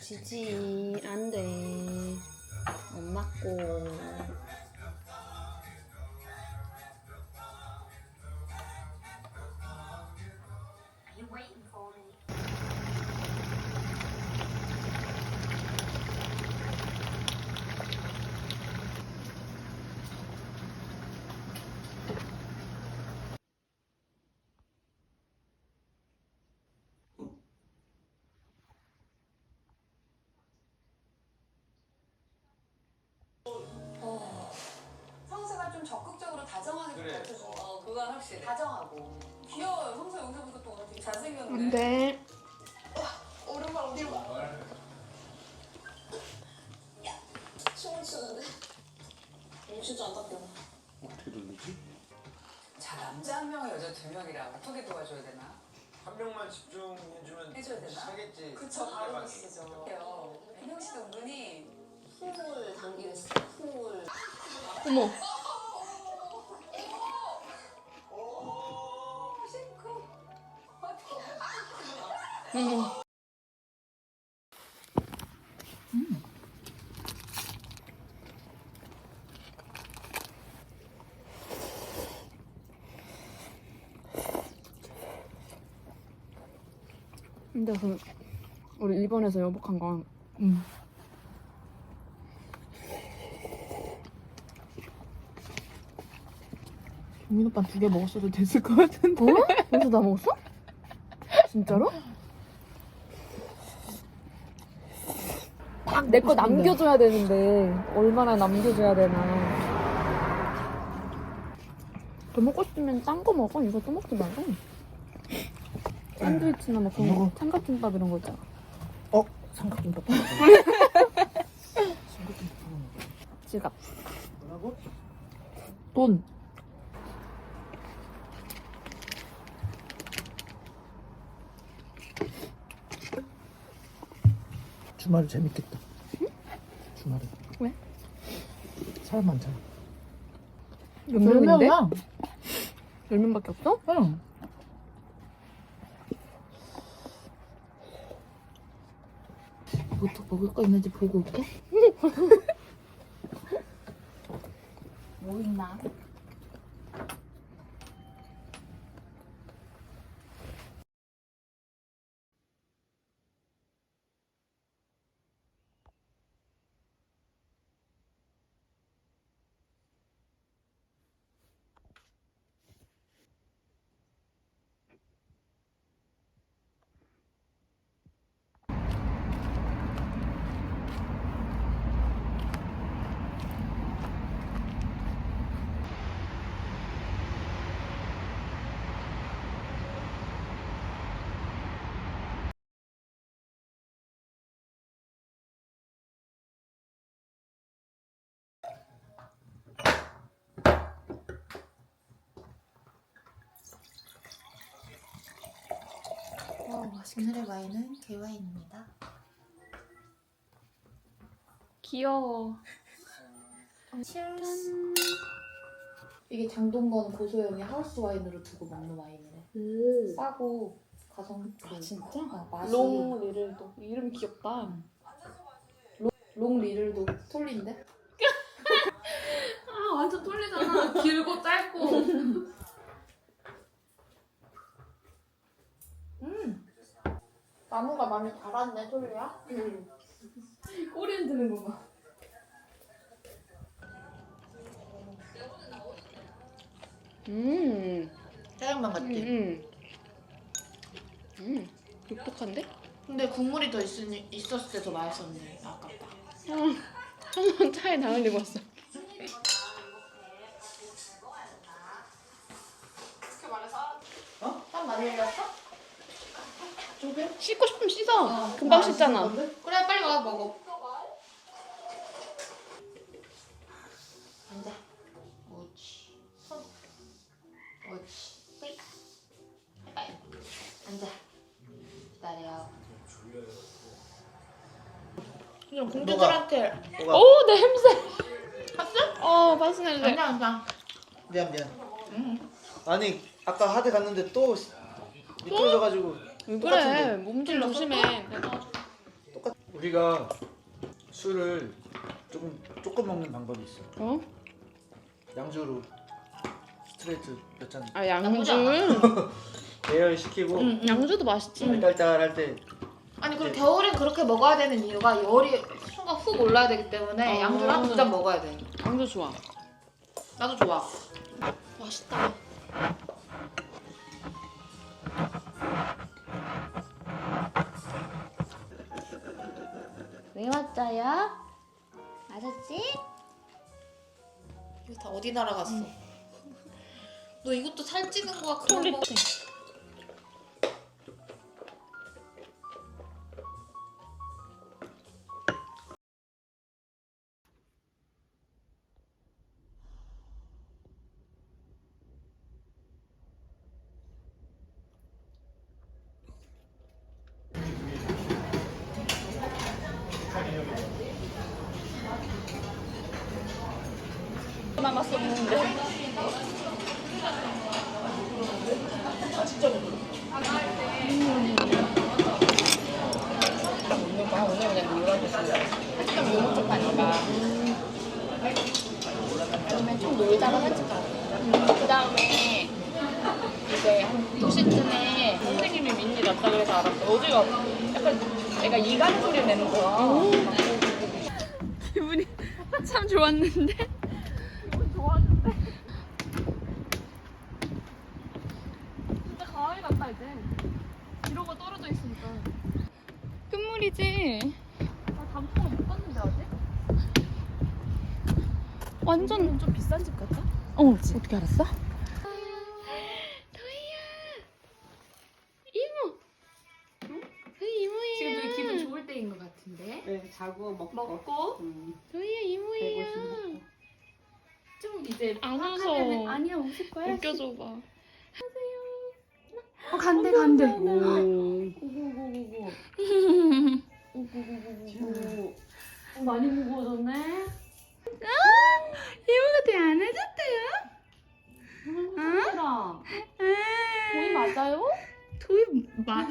지지, 안 돼. 안 맞고. 그건 확실해. 다정하고. 귀여워요. 성수 여기서 보니까 또 오늘 되게 안 잘생겼는데. 돼. 오른발 어디로 가? 춤을 추는데. 음식도 안 닦여. 어떻게 돌리지? 자, 남자 한 명, 여자 두 명이라 어떻게 도와줘야 되나? 한 명만 집중해주면 해줘야 되나? 하겠지. 그쵸, 바로 상대방이. 보시죠. 민영 씨도 은근히 풍을 당기는 스풍을 어머. 어머. 근데 그 우리 일본에서 여복한 건 음. 종민 오빠 두 개 먹었어도 됐을 것 같은데. 어? 벌써 다 먹었어? 진짜로? 내 거 남겨줘야 되는데 얼마나 남겨줘야 되나 더 먹고 싶으면 딴 거 먹어 이거 또 먹지 말고 샌드위치나 뭐 그런 거. 삼각김밥 이런 거 있잖아 어? 삼각김밥. 지갑 뭐라고? 돈. 주말에 재밌겠다. 주말에. 왜? 사람 많잖아. 몇 명인데? 명이야? 열 명밖에 없어? 응. 뭐또 먹을 거 있는지 보고 올게. 오늘의 와인은 개와인입니다. 귀여워 Cheers. 이게 장동건 고소영의 하우스 와인으로 두고 먹는 와인이래. 오. 싸고 가성. 아 진짜? 어, 맛이 롱 리를도 이름 귀엽다 롱 리를도 톨린데? 나무가 많이 자랐네, 솔리야? 응. 꼬리 흔드는 거 봐. 음, 해장만 같지? 음, 음, 음, 독특한데? 근데 국물이 더 있으니, 있었을 때 더 맛있었네. 아깝다. 어, 천원 차에 나는 데고 왔어. 어? 땀 많이 흘렸어? 씻고 싶으면 씻어. 금방 씻잖아. 그래 빨리 와서 먹어. 앉아. 옳지. 손. 옳지. 해봐요. 앉아. 기다려. 그냥 공주들한테. 오 냄새. 봤어? 어 봤어 냄새. 앉아 앉아. 미안 미안. 아니 아까 하대 갔는데 또 미끄러져가지고 왜 똑같은데. 그래? 몸좀 조심해. 똑같. 우리가 술을 조금 조금 먹는 방법이 있어. 어? 양주로 스트레이트 몇 잔. 아 양주. 예열 시키고 응 양주도 맛있지. 딸딸할 때 아니 그리고 겨울엔 그렇게 먹어야 되는 이유가 열이 순간 훅 올라야 되기 때문에 어. 양주랑 두잔 먹어야 돼. 양주 좋아. 나도 좋아. 맛있다. 왜 왔어요? 알았지? 이거 다 어디 날아갔어? 너 이것도 살찌는 거야? 그런 거. 좀 놀다가 산책 가요. 그 다음에 이제 한 2시쯤에 선생님이 민지 났다 그래서 알았어. 어제가 약간 애가 이간 소리 내는 거야. 기분이 참 좋았는데. 기분 좋았는데. 진짜 가을이 났다 이제. 이러고 떨어져 있으니까. 끝물이지. 나 단풍을 못 봤는데 아직? 완전 좀 비싼 집 같다? 어, 어떻게 알았어? 도희야, 이모. 그 이모예요. 지금 되게 기분 좋을 때인 것 같은데. 네, 자고 먹고. 먹고 도희야 이모예요. 좀 이제 안팍 웃어. 하면은 아니야 웃을 거야. 웃겨줘 봐. 어 간대 간대. 많이 무거워졌네. 이모가 되게 안 해줬 어? 거의 맞아요? 도희 마,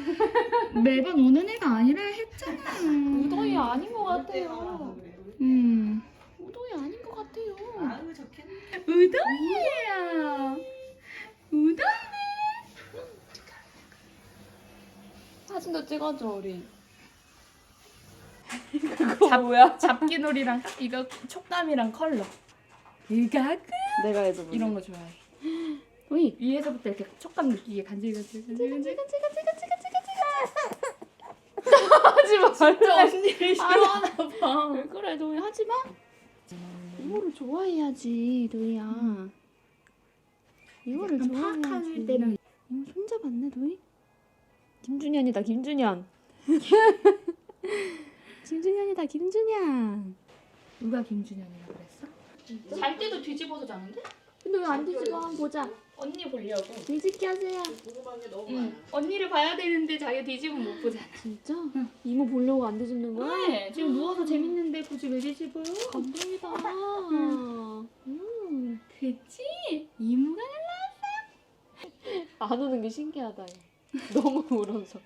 매번 오는 애가 아니라 했잖아. 우동이 아닌 것 같아요. 음. 우동이 아닌 것 같아요. 아유 좋겠네. 우동이에요. 우동. 사진도 찍어줘 우리. 잡 뭐야? 잡기놀이랑 이거 촉감이랑 컬러. 이가 내가 해줘. 이런 거 좋아해. 우이. 위에서부터 이렇게 촉감 느끼게 간질간질 간질간질 하지 마. 진짜 언니를 싫어하나 봐. 왜 그래 너희 하지 마. 이거를 좋아해야지, 도희야. 이거를 약간 좋아해야지. 이거 손잡았네, 도희? 김준현이다 김준현. 김준현이다, 김준현. 누가 김준현이라고 그랬어? 잘 때도 뒤집어서 자는데? 근데 왜 안 뒤집어 한번 보자. 언니 보려고. 뒤집기 하세요. 응. 언니를 봐야 되는데 자기가 뒤집으면 못 보잖아. 진짜? 이모 보려고 안 뒤집는 거야? 네, 지금 누워서 재밌는데 굳이 왜 뒤집어요? 감동이다. 음. 그치? 이모가 안 우는 게 신기하다. 얘. 너무 울어서.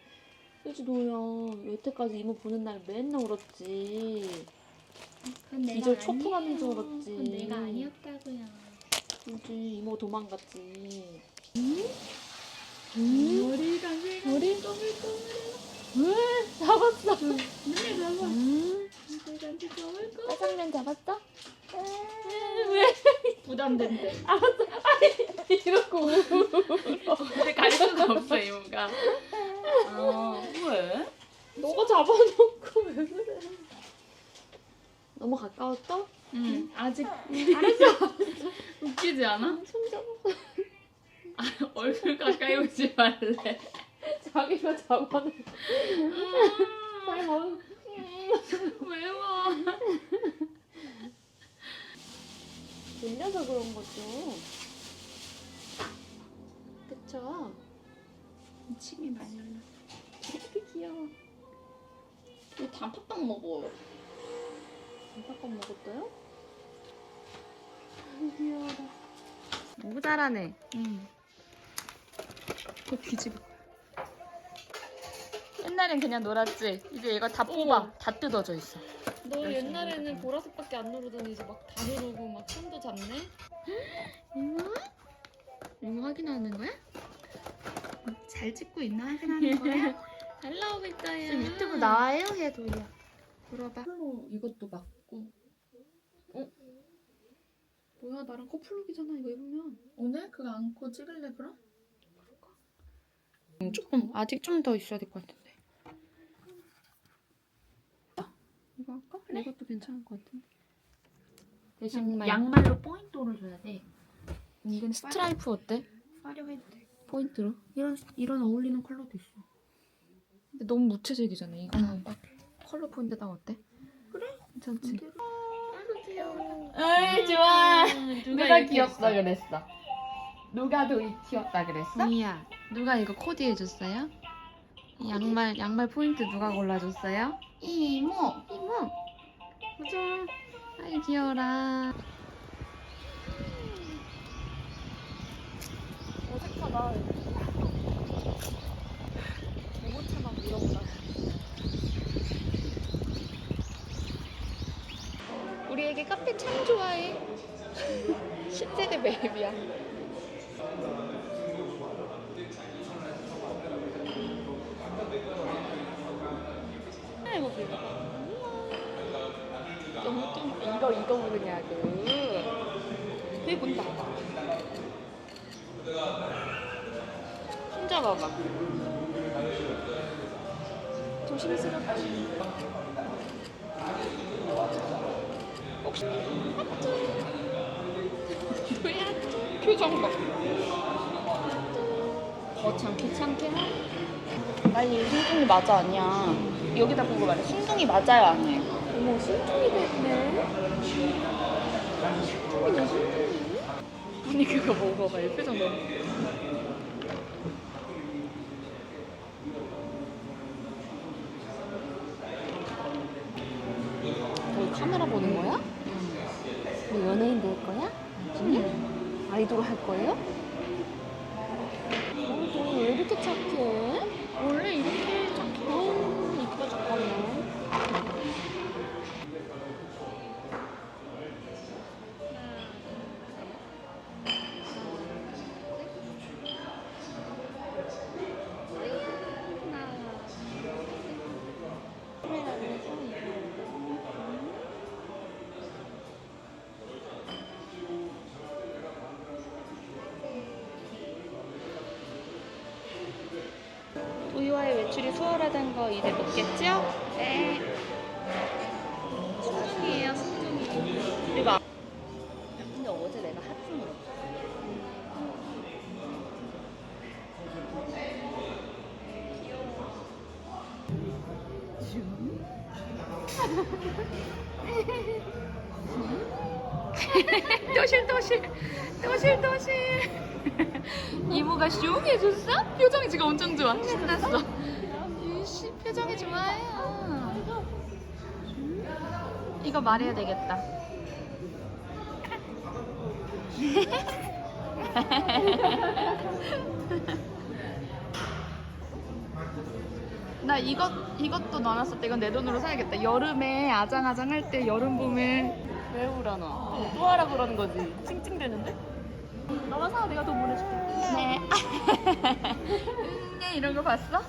그치 너야 여태까지 이모 보는 날 맨날 울었지. 그건 내가 기절 초토하면서 아니에요. 울었지. 그건 내가 아니었다고요. 그지 이모 도망갔지. 머리가 머리 꼬물꼬물해. 잡았어. 눈에 잡아. 음. 머리가 꼬물꼬물. 짜장면 잡았어? 부담된대. 이러고. 근데 갈 수가 없어 이모가. 어, 왜? 너가 잡아놓고 왜 그래? 너무 가까웠어? 응, 아직 알았어. 웃기지 않아? 손 잡아. 얼굴 가까이 오지 말래. 자기가 잡아내. 왜 와? 놀려서 그런 거죠. 그쵸? 침이 많이 올라. 되게 귀여워. 왜 단팥빵 먹어? 단팥빵 먹었어요? 아, 귀여워라. 너무 잘하네. 응. 그 뒤집어. 옛날엔 그냥 놀았지. 이제 얘가 다 뽑아. 다 뜯어져 있어. 너 옛날에는 보라색밖에 안 누르더니 이제 막 다 누르고 막 손도 잡네? 이모? 이모 확인하는 거야? 잘 찍고 있나 확인하는 거야? 잘 나오고 있어요. 지금 유튜브 나와요? 얘 돌려. 물어봐. 커플로 이것도 맞고. 어? 뭐야 나랑 커플룩이잖아 이거 입으면. 오늘 그거 안고 찍을래 그럼? 조금 아직 좀 더 있어야 될 것 같은데. 이거 할까? 이것도 괜찮을 것 같은데. 대신 양말. 양말로 포인트를 줘야 돼. 이건 스트라이프 어때? 화려해도 돼. 포인트로? 이런 이런 어울리는 컬러도 있어. 근데 너무 무채색이잖아. 이거는 딱 컬러 포인트다 어때? 그래? 괜찮지? 으이 좋아. 누가 이렇게 귀엽다 했어? 그랬어? 누가 더 귀엽다 그랬어? 미야, 누가 이거 코디 해줬어요? 이 양말 양말 포인트 누가 골라줬어요? 이모. 이모. 보자. 아이 귀여워라. 어색하다. 모모차만 물어보다. 우리에게 카페 참 좋아해. 10세대 베이비야. 너무 좀 이거 이거 모르냐고. 왜 본다. 손 잡아봐. 조심스럽게. 표정 봐. 거참 귀찮게 하. 빨리 순둥이 맞아 아니야. 여기다 보고 말해. 순둥이 맞아요 아니에요? 어머 신통이 됐네. 신통이네 신통이. 언니 그거 먹어봐. 이 표정 너무. 너 카메라 보는 거야? 너 연예인 될 거야? 응? 아이돌 할 거예요? 어, 너왜 이렇게 착해? 외출이 수월하다는 거 이제 믿겠죠? 네. 순둥이에요, 순둥이. 그리고 아- 근데 어제 내가 하트 물었어. 또실또실 또실또실 이모가 슝 해줬어? 표정이 지금 엄청 좋아 신났어 표정이 좋아요 이거 말해야 되겠다 나 이것 이것도 넣어놨을 때 이건 내 돈으로 사야겠다 여름에 아장아장 할 때 여름 봄에 왜 울어, 너? 또 하라 그러는 거지. 찡찡대는데? 너가 사, 내가 돈 보내줄게. 네. 네 이런 거 봤어?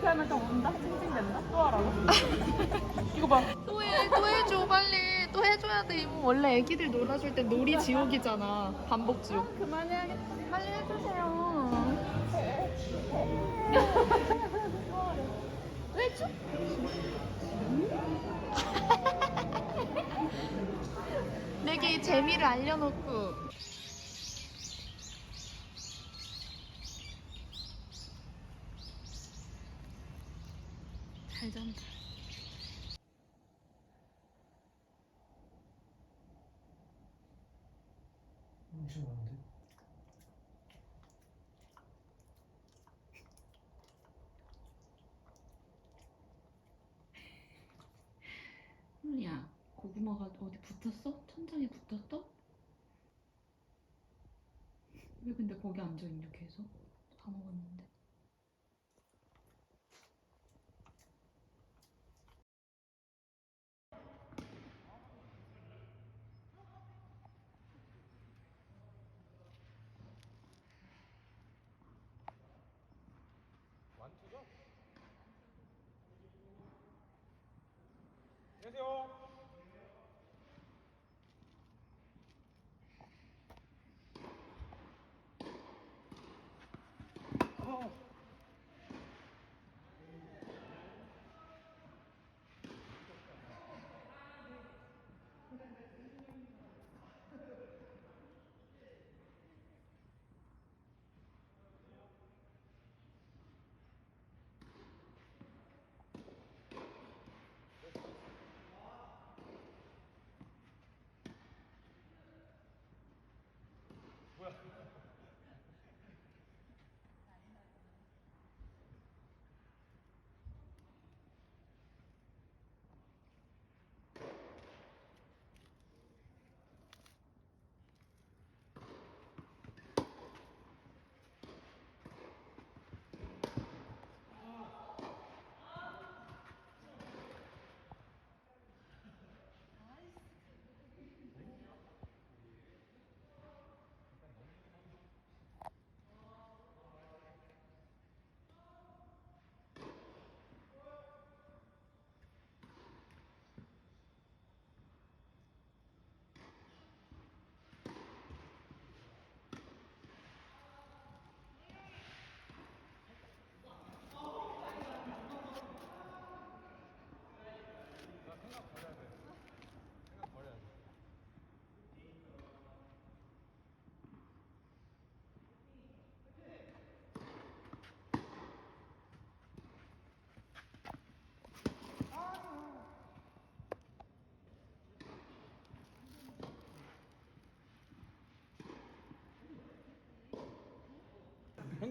그렇게 하면 또 운다? 찡찡댄다? 또 하라고? 이거 봐. 또 해, 또 해줘 빨리 또 해줘야 돼 이모 원래 애기들 놀아줄 때 놀이 지옥이잖아 반복 지옥 그만해야겠다 빨리 해주세요 해줘? 내게 이 재미를 알려놓고 잘 잔다. 엄청 많은데? 야, 고구마가 어디 붙었어? 천장에 붙었어? 왜 근데 거기 앉아있냐 계속? 다 먹었는데.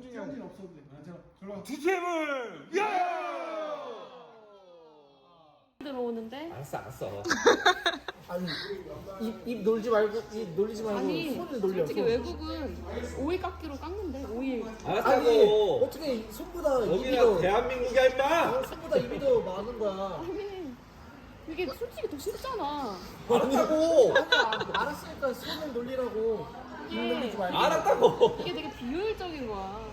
현준이 형 없어도 돼. 맞아. DTM을 들어오는데 알았어 알았어 아니 입, 입 놀지 말고 입 놀리지 말고 아니 손을 놀려. 솔직히 손. 외국은 오일 깎기로 깎는데 아니 알았다고 어떻게 손보다 입이 여기가 더 대한민국이야 임마 어, 손보다 입이 더 많은 거야. 아니 이게 솔직히 더 쉽잖아 알았다고 아, 알았으니까 손을 놀리라고. 입 놀리지 말고. 알았다고 이게 되게 비효율적인 거야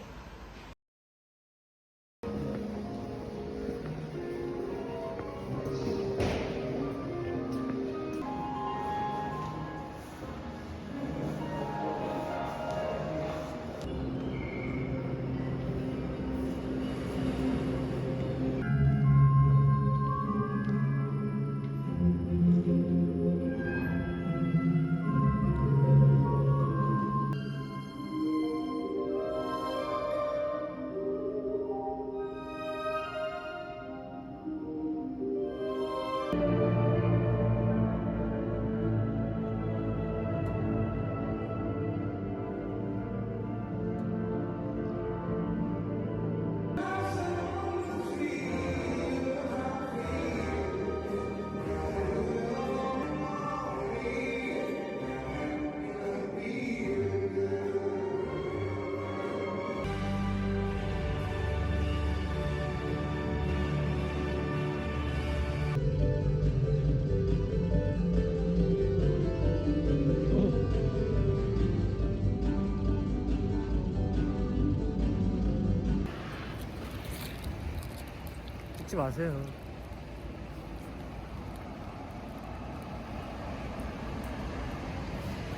찍지 마세요.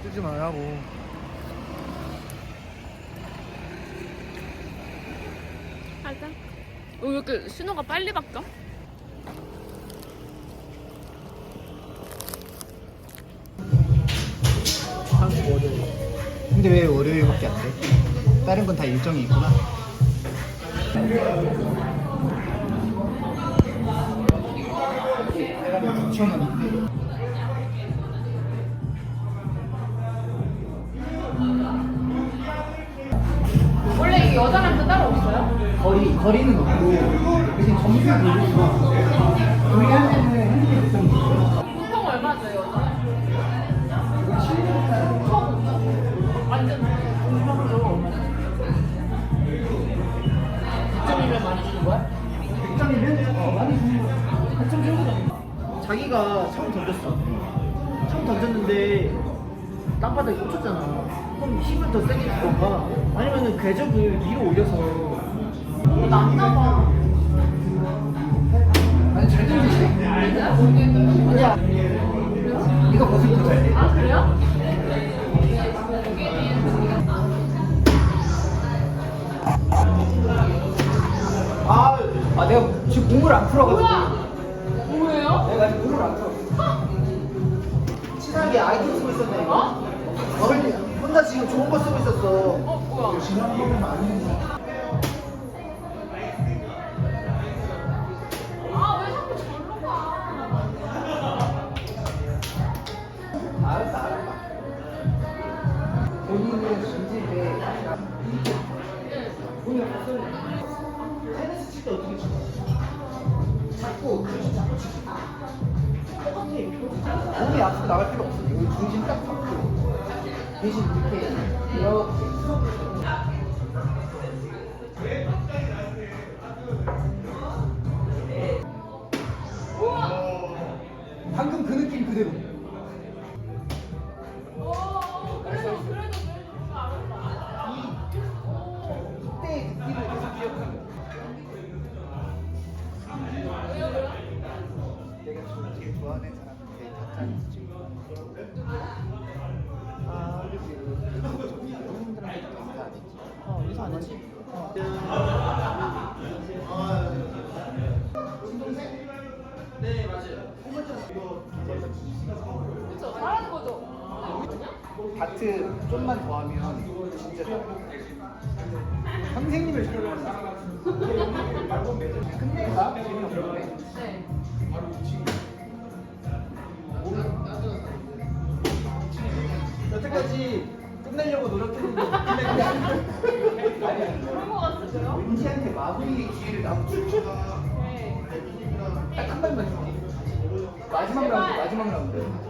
찍지 말라고. 하자 어, 왜 이렇게 신호가 빨리 바뀌어? 한국 월요일. 근데 왜 월요일밖에 안 돼? 다른 건 다 일정이 있구나. 9,000원인데 원래 이게 여자랑도 따로 없어요? 거리, 거리는 없고 대신 점수를 보고 우리 할 자기가 처음 던졌어. 처음 던졌는데 땅바닥에 꽂혔잖아. 그럼 힘을 더 세게 주던가? 아니면은 궤적을 위로 올려서. 낫나봐. 아니 잘 던지지? 아니야. 이거 벗으면 잘돼 아, 그래요? 아, 아 내가 지금 공을 안 풀어가지고 지금 좋은 거 쓰고 있었어 어, 뭐야? 대신 이렇게 이렇게 방금 그 느낌 그대로. 내가 좀 제일 좋아하는 사람한테 답장이 지금 그쵸, 잘하는 거죠? 다트 좀만 더 하면 진짜 잘해 선생님을 시켜준다 끝낼까? 재미없는데 네. 여태까지 끝내려고 노력했는데 끝내지 않는 그런 거 같으세요? 은지한테 마무리의 기회를 나고 네. 딱한 발만 줄게 마지막 라운드 마지막 라운드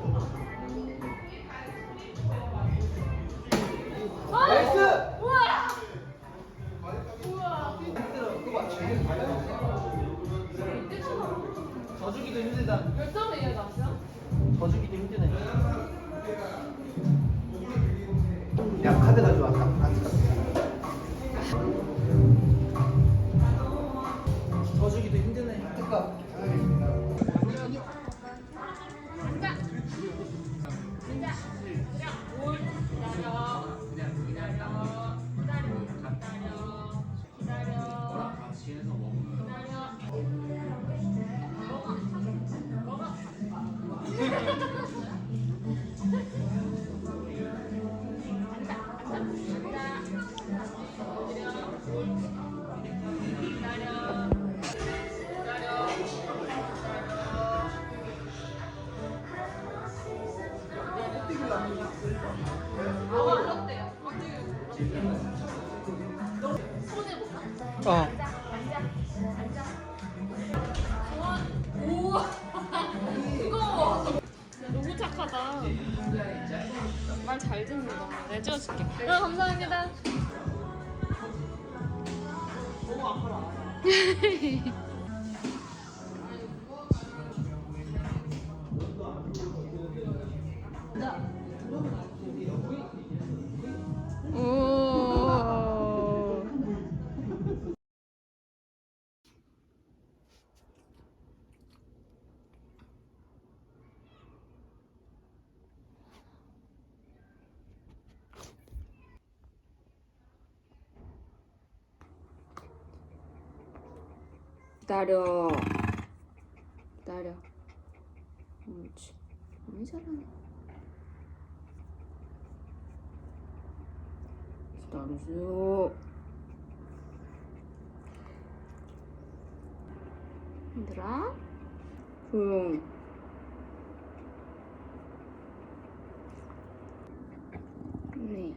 기다려. 기다려. 옳지. 너무 잘하네. 기다려주세요. 얘들아. 조용. 네.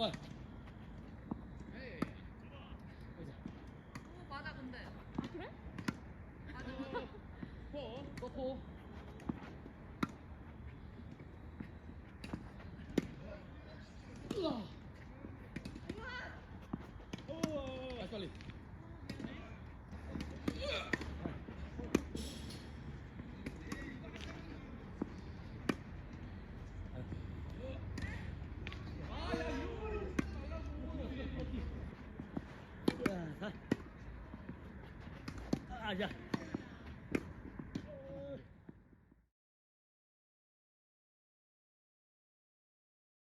나